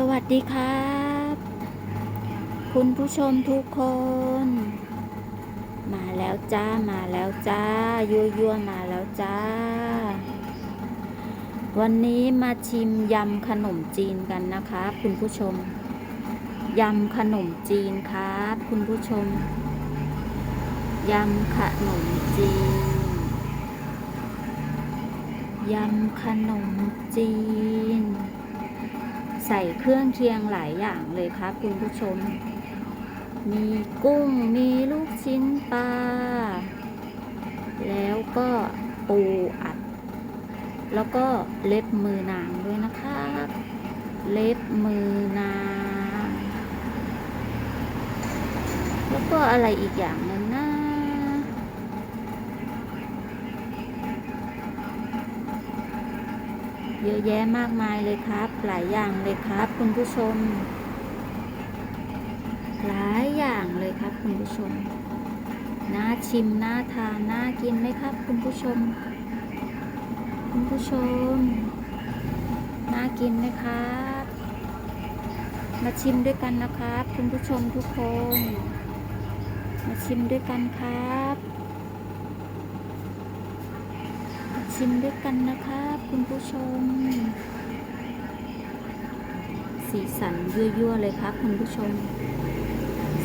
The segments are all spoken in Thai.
สวัสดีครับ คุณผู้ชมทุกคน มาแล้วจ้ามาแล้วจ้ายั่วยั่วมาแล้วจ้า วันนี้มาชิมยำขนมจีนกันนะคะคุณผู้ชมยำขนมจีนครับ คุณผู้ชมยำขนมจีนยำขนมจีน ใส่เครื่องเคียงหลายอย่างเลยครับคุณผู้ชม มีกุ้งมีลูกชิ้นปลา แล้วก็ปูอัด แล้วก็เล็บมือนางด้วยนะครับเล็บมือนาง แล้วก็อะไรอีกอย่างหนึ่งนะ เยอะแยะมากมายเลยครับ หลายอย่างเลยครับ คุณผู้ชม หลายอย่างเลยครับ คุณผู้ชมน่าชิมน่าทานน่ากินไหมครับ คุณผู้ชม คุณผู้ชมน่ากินไหมครับ มาชิมด้วยกันนะครับ คุณผู้ชมทุกคน มาชิมด้วยกันครับ มา ชิมด้วยกันนะครับคุณผู้ชม สีสันยั่วๆเลยครับคุณผู้ชม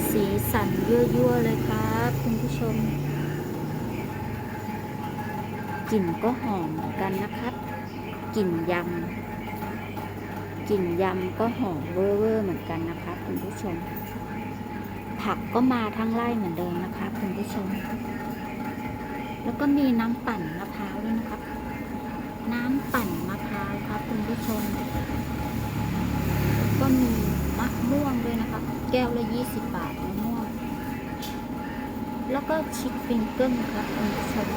สีสันยั่วๆเลยครับคุณผู้ชม กลิ่นก็หอมเหมือนกันนะครับกลิ่นยำกลิ่นยำก็หอมเวอร์เหมือนกันนะครับคุณผู้ชม ผักก็มาทั้งไร่เหมือนเดิมนะคะคุณผู้ชม แล้วก็มีน้ำปั่นนะครับ น้ำปั่นมะพร้าวครับคุณผู้ชมแล้วก็มีมะม่วงด้วยนะครับแก้วละ20บาทมะม่วง แล้วก็ชิคฟิงเกิลครับคุณผู้ชม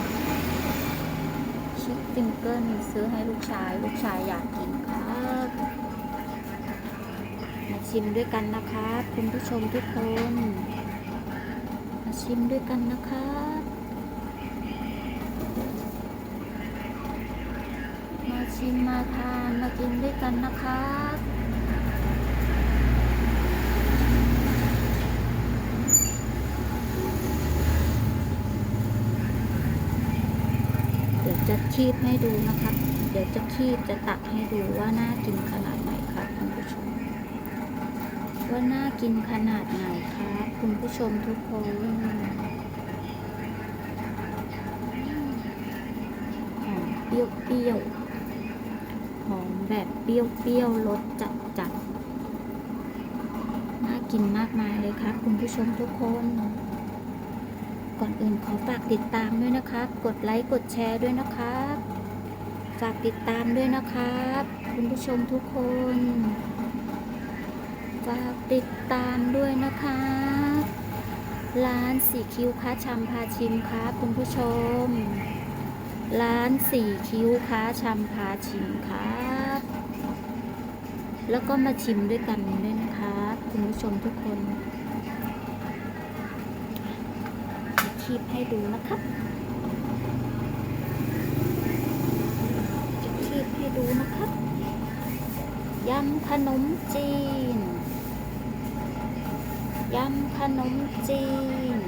ชิคฟิงเกิลซื้อให้ลูกชาย ลูกชายอยากกินครับมาชิมด้วยกันนะคะคุณผู้ชมทุกคน มาชิมด้วยกันนะครับมา ชิมมาทานมากินด้วยกันนะครับเดี๋ยวจะคีบให้ดูนะครับ เดี๋ยวจะคีบจะตักให้ดูว่าน่ากินขนาดไหนครับคุณผู้ชม ว่าน่ากินขนาดไหนครับคุณผู้ชมทุกคนหอเปรี้ยวเปรี้ยวๆหอม แบบเปรี้ยวๆรสจัดจัดน่ากินมากมายเลยครับคุณผู้ชมทุกคน ก่อนอื่นขอฝากติดตามด้วยนะครับ กดไลค์กดแชร์ด้วยนะครับ ฝากติดตามด้วยนะครับ คุณผู้ชมทุกคน ฝากติดตามด้วยนะครับร้านสีคิ้วค้าชำพาชิมครับคุณผู้ชมร้านสี่คิ้วค้าชำพาชิมครับ แล้วก็มาชิมด้วยกันด้วยนะครับคุณผู้ชมทุกคนจะคีบให้ดูนะครับจะคีบให้ดูนะครับยำขนมจีนยำขนมจีน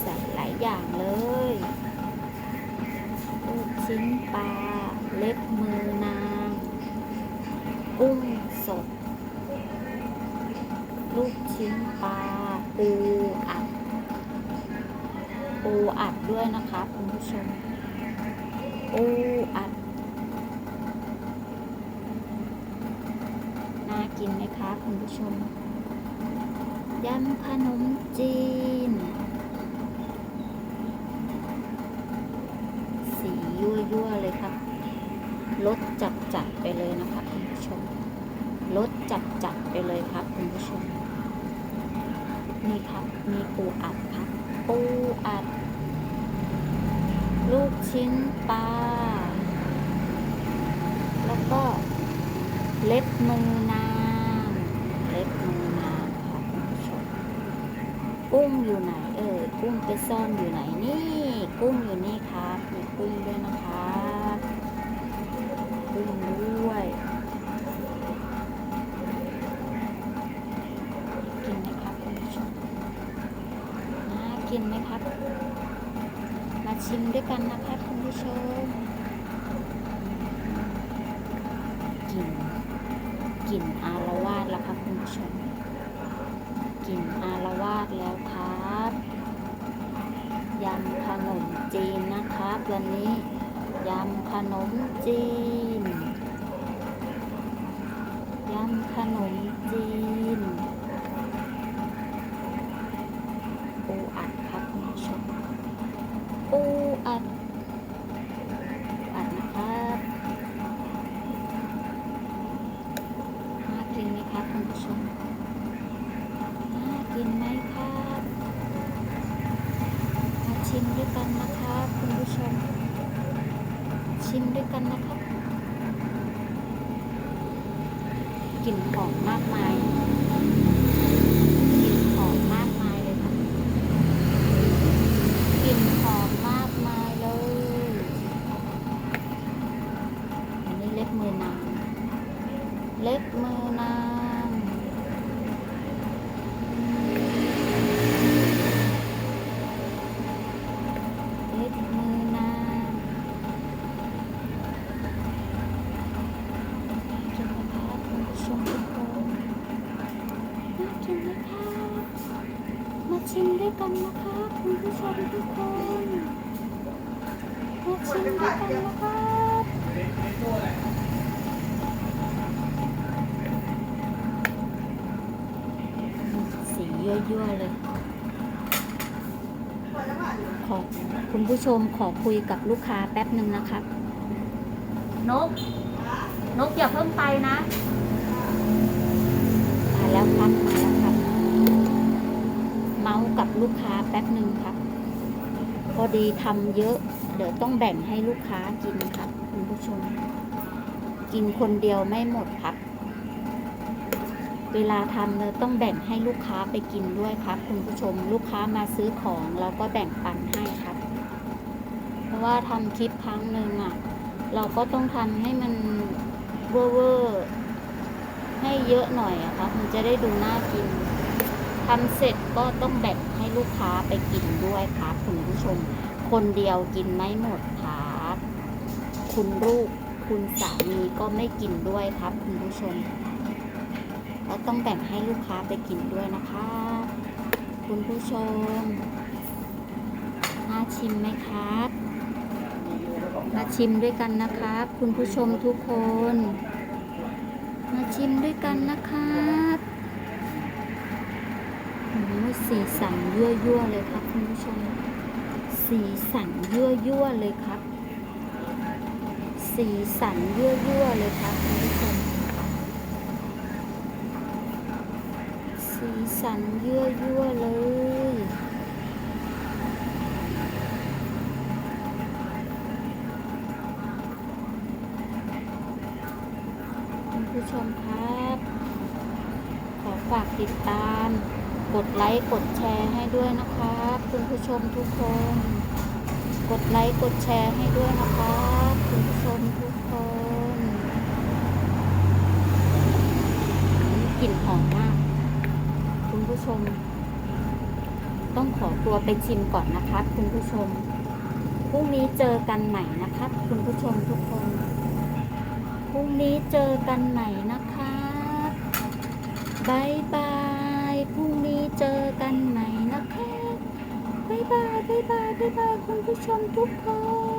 ใส่หลายอย่างเลยลูกชิ้นปลาเล็บมือนาง กุ้งสด ลูกชิ้นปลาปูอัด ปูอัดด้วยนะคะคุณผู้ชมปูอัด น่ากินไหมคะคุณผู้ชมยำขนมจีน สียั่วๆเลยครั บรสจัดจัดไปเลยนะคะคุณผู้ชมรสจัดจัดไปเลยครับคุณผู้ชมนี่ครับมีปูอัดครับปูอัด ลูกชิ้นปลาแล้วก็เล็บมือนางเล็บมือนางค่ะคุณผู้ชมกุ้งอยู่ไหนเอ่ยกุ้งไปซ่อนอยู่ไหนนี่ กุ้งอยู่นี่ครับมีกุ้งด้วยนะครับ ปด้วย กินนะครับคุณผู้ชมน่ากินไหมครับ มาชิมด้วยกันนะครับคุณผู้ชมกินกินอารวาสแล้วครับคุณผู้ชมกินอารวาสแล้วครับยำขนมจีนนะครับวันนี้ ยำขนมจีน ยำขนมจีนปูอัดครับคุณผู้ชม ปูอัดอัดนะครับน่ากินไหมครับคุณผู้ชมน่ากินไหมครับมาชิมด้วยกันนะครับคุณผู้ชม ชิมด้วยกันนะครับกลิ่นหอมมากมายกลิ่นหอมมากมายเลยครับ กลิ่นหอมมากมายเลย อันนี้เล็บมือนาง เล็บมือนาง เล็บมือนางกินนะคะคุณผู้ชมทุกคนน่ากินไหมคะ มา ชิมด้วยกันนะคะคุณผู้ชมทุกคนมาชิมด้วยกันนะครับสียั่วๆเลย ขอคุณผู้ชมขอคุยกับลูกค้าแป๊บหนึ่งนะครับนก นกอย่าเพิ่งไปนะ มาแล้วครับ มาแล้วครับ มาส์กับลูกค้าแป๊บหนึ่งครับ พอดีทำเยอะ เดี๋ยวต้องแบ่งให้ลูกค้ากินครับคุณผู้ชม กินคนเดียวไม่หมดครับ เวลาทำเราต้องแบ่งให้ลูกค้าไปกินด้วยครับ คุณผู้ชม ลูกค้ามาซื้อของเราก็แบ่งปันให้ครับ เพราะว่าทำคลิปครั้งหนึ่งอะ เราก็ต้องทำให้มันเวอร์เวอร์ให้เยอะหน่อยอะครับ มันจะได้ดูน่ากิน ทำเสร็จก็ต้องแบ่งให้ลูกค้าไปกินด้วยครับคุณผู้ชม คนเดียวกินไม่หมดครับคุณลูกคุณสามีก็ไม่กินด้วยครับคุณผู้ชมเราต้องแบ่งให้ลูกค้าไปกินด้วยนะคะ คุณผู้ชมน่าชิมไหมครับมาชิมด้วยกันนะครับ คุณผู้ชมทุกคน มาชิมด้วยกันนะครับ โอ้สีสันยั่วยั่วเลยครับคุณผู้ชม สีสันยั่วยั่วเลยครับ สีสันยั่วยั่วเลยครับคุณผู้ชม สีสันยั่วยั่วเลยคุณผู้ชมครับ ขอฝากติดตาม กดไลค์กดแชร์ให้ด้วยนะครับคุณผู้ชมทุกคน กดไลค์กดแชร์ให้ด้วยนะครับคุณผู้ชมทุกคนกลิ่นหอมมาก คุณผู้ชม ต้องขอตัวไปชิมก่อนนะครับคุณผู้ชมพรุ่งนี้เจอกันใหม่นะครับคุณผู้ชมทุกคนพรุ่งนี้เจอกันใหม่นะครับบายบาย เจอกันใหม่นะคะบายบายบายบายบายบายคุณผู้ชมทุกคน